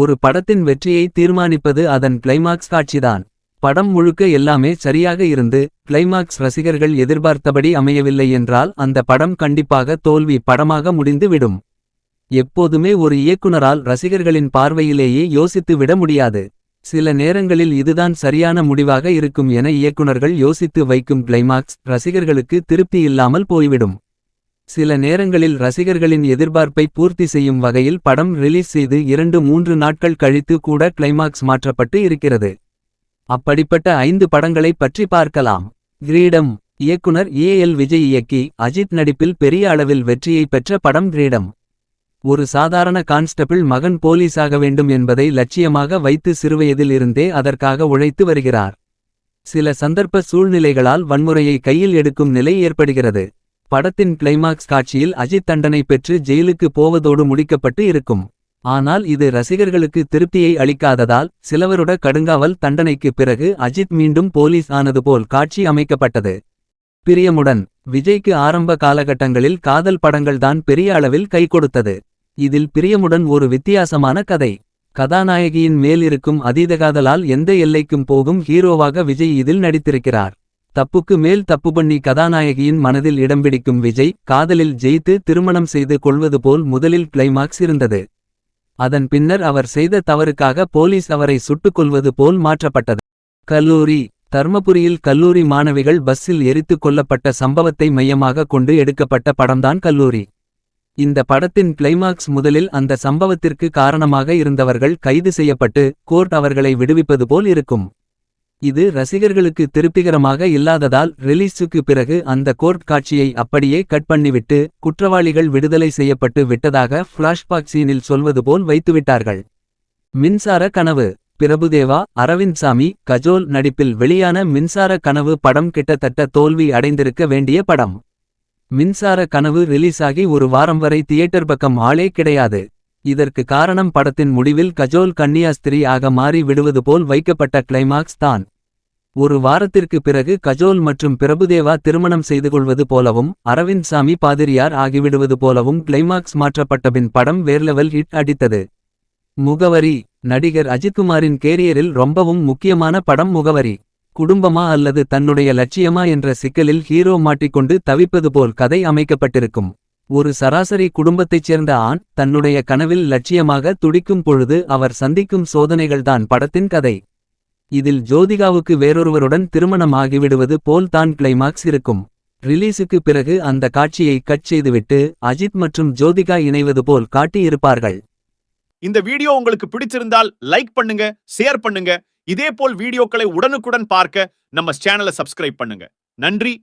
ஒரு படத்தின் வெற்றியை தீர்மானிப்பது அதன் கிளைமாக்ஸ் காட்சிதான். படம் முழுக்க எல்லாமே சரியாக இருந்து கிளைமாக்ஸ் ரசிகர்கள் எதிர்பார்த்தபடி அமையவில்லை என்றால் அந்த படம் கண்டிப்பாக தோல்வி படமாக முடிந்து விடும் எப்போதுமே ஒரு இயக்குனரால் ரசிகர்களின் பார்வையிலேயே யோசித்து விட முடியாது. சில நேரங்களில் இதுதான் சரியான முடிவாக இருக்கும் என இயக்குனர்கள் யோசித்து வைக்கும் கிளைமாக்ஸ் ரசிகர்களுக்கு திருப்தி இல்லாமல் போய்விடும். சில நேரங்களில் ரசிகர்களின் எதிர்பார்ப்பை பூர்த்தி செய்யும் வகையில் படம் ரிலீஸ் செய்து இரண்டு மூன்று நாட்கள் கழித்து கூட கிளைமாக்ஸ் மாற்றப்பட்டு இருக்கிறது. அப்படிப்பட்ட ஐந்து படங்களை பற்றி பார்க்கலாம். கிரீடம் இயக்குனர் ஏ எல் விஜய் இயக்கி அஜித் நடிப்பில் பெரிய அளவில் வெற்றியை பெற்ற படம் கிரீடம். ஒரு சாதாரண கான்ஸ்டபிள் மகன் போலீஸாக வேண்டும் என்பதை லட்சியமாக வைத்து சிறுவயதில் இருந்தே அதற்காக உழைத்து வருகிறார். சில சந்தர்ப்ப சூழ்நிலைகளால் வன்முறையை கையில் எடுக்கும் நிலை ஏற்படுகிறது. படத்தின் கிளைமாக்ஸ் காட்சியில் அஜித் தண்டனை பெற்று ஜெயிலுக்கு போவதோடு முடிக்கப்பட்டு இருக்கும். ஆனால் இது ரசிகர்களுக்கு திருப்தியை அளிக்காததால் சிலவருட கடுங்காவல் தண்டனைக்கு பிறகு அஜித் மீண்டும் போலீஸ் ஆனது போல் காட்சி அமைக்கப்பட்டது. பிரியமுடன் விஜய்க்கு ஆரம்ப காலகட்டங்களில் காதல் படங்கள்தான் பெரிய அளவில் கை கொடுத்தது. இதில் பிரியமுடன் ஒரு வித்தியாசமான கதை. கதாநாயகியின் மேல் இருக்கும் அதீத காதலால் எந்த எல்லைக்கும் போகும் ஹீரோவாக விஜய் இதில் நடித்திருக்கிறார். தப்புக்கு மேல் தப்பு பண்ணி கதாநாயகியின் மனதில் இடம் பிடிக்கும் விஜய் காதலில் ஜெயித்து திருமணம் செய்து கொள்வது போல் முதலில் கிளைமாக்ஸ் இருந்தது. அதன் பின்னர் அவர் செய்த தவறுக்காக போலீஸ் அவரை சுட்டுக்கொள்வது போல் மாற்றப்பட்டது. கல்லூரி தர்மபுரியில் கல்லூரி மாணவிகள் பஸ்ஸில் எரித்துக் கொல்லப்பட்ட சம்பவத்தை மையமாக கொண்டு எடுக்கப்பட்ட படம்தான் கல்லூரி. இந்த படத்தின் கிளைமாக்ஸ் முதலில் அந்த சம்பவத்திற்கு காரணமாக இருந்தவர்கள் கைது செய்யப்பட்டு கோர்ட் அவர்களை விடுவிப்பது போல் இருக்கும். இது ரசிகர்களுக்கு திருப்திகரமாக இல்லாததால் ரிலீஸுக்கு பிறகு அந்த கோர்ட் காட்சியை அப்படியே கட் பண்ணிவிட்டு குற்றவாளிகள் விடுதலை செய்யப்பட்டு விட்டதாக ஃப்ளாஷ்பாக் சீனில் சொல்வது போல் வைத்துவிட்டார்கள். மின்சார கனவு பிரபுதேவா அரவிந்த் சாமி கஜோல் நடிப்பில் வெளியான மின்சார கனவு படம் கிட்டத்தட்ட தோல்வி அடைந்திருக்க வேண்டிய படம். மின்சார கனவு ரிலீஸாகி ஒரு வாரம் வரை தியேட்டர் பக்கம் ஆளே கிடையாது. இதற்கு காரணம் படத்தின் முடிவில் கஜோல் கன்னியாஸ்திரி ஆக மாறி விடுவது போல் வைக்கப்பட்ட கிளைமாக்ஸ் தான். ஒரு வாரத்திற்கு பிறகு கஜோல் மற்றும் பிரபுதேவா திருமணம் செய்து கொள்வது போலவும் அரவிந்த் சாமி பாதிரியார் ஆகிவிடுவது போலவும் கிளைமாக்ஸ் மாற்றப்பட்டபின் படம் வேர்லெவல் ஹிட் அடித்தது. முகவரி நடிகர் அஜித்குமாரின் கேரியரில் ரொம்பவும் முக்கியமான படம் முகவரி. குடும்பமா அல்லது தன்னுடைய லட்சியமா என்ற சிக்கலில் ஹீரோ மாட்டிக்கொண்டு தவிப்பது போல் கதை அமைக்கப்பட்டிருக்கும். ஒரு சராசரி குடும்பத்தைச் சேர்ந்த ஆண் தன்னுடைய கனவில் லட்சியமாக துடிக்கும் பொழுது அவர் சந்திக்கும் சோதனைகள்தான் படத்தின் கதை. இதில் ஜோதிகாவுக்கு வேறொருவருடன் திருமணம் ஆகிவிடுவது போல் தான் கிளைமாக்ஸ் இருக்கும். ரிலீஸுக்கு பிறகு அந்த காட்சியை கட் செய்துவிட்டு அஜித் மற்றும் ஜோதிகா இணைவது போல் காட்டியிருப்பார்கள். இந்த வீடியோ உங்களுக்கு பிடிச்சிருந்தால் லைக் பண்ணுங்க ஷேர் பண்ணுங்க. இதே போல் வீடியோக்களை உடனுக்குடன் பார்க்க நம்ம சேனலை சப்ஸ்கிரைப் பண்ணுங்க. நன்றி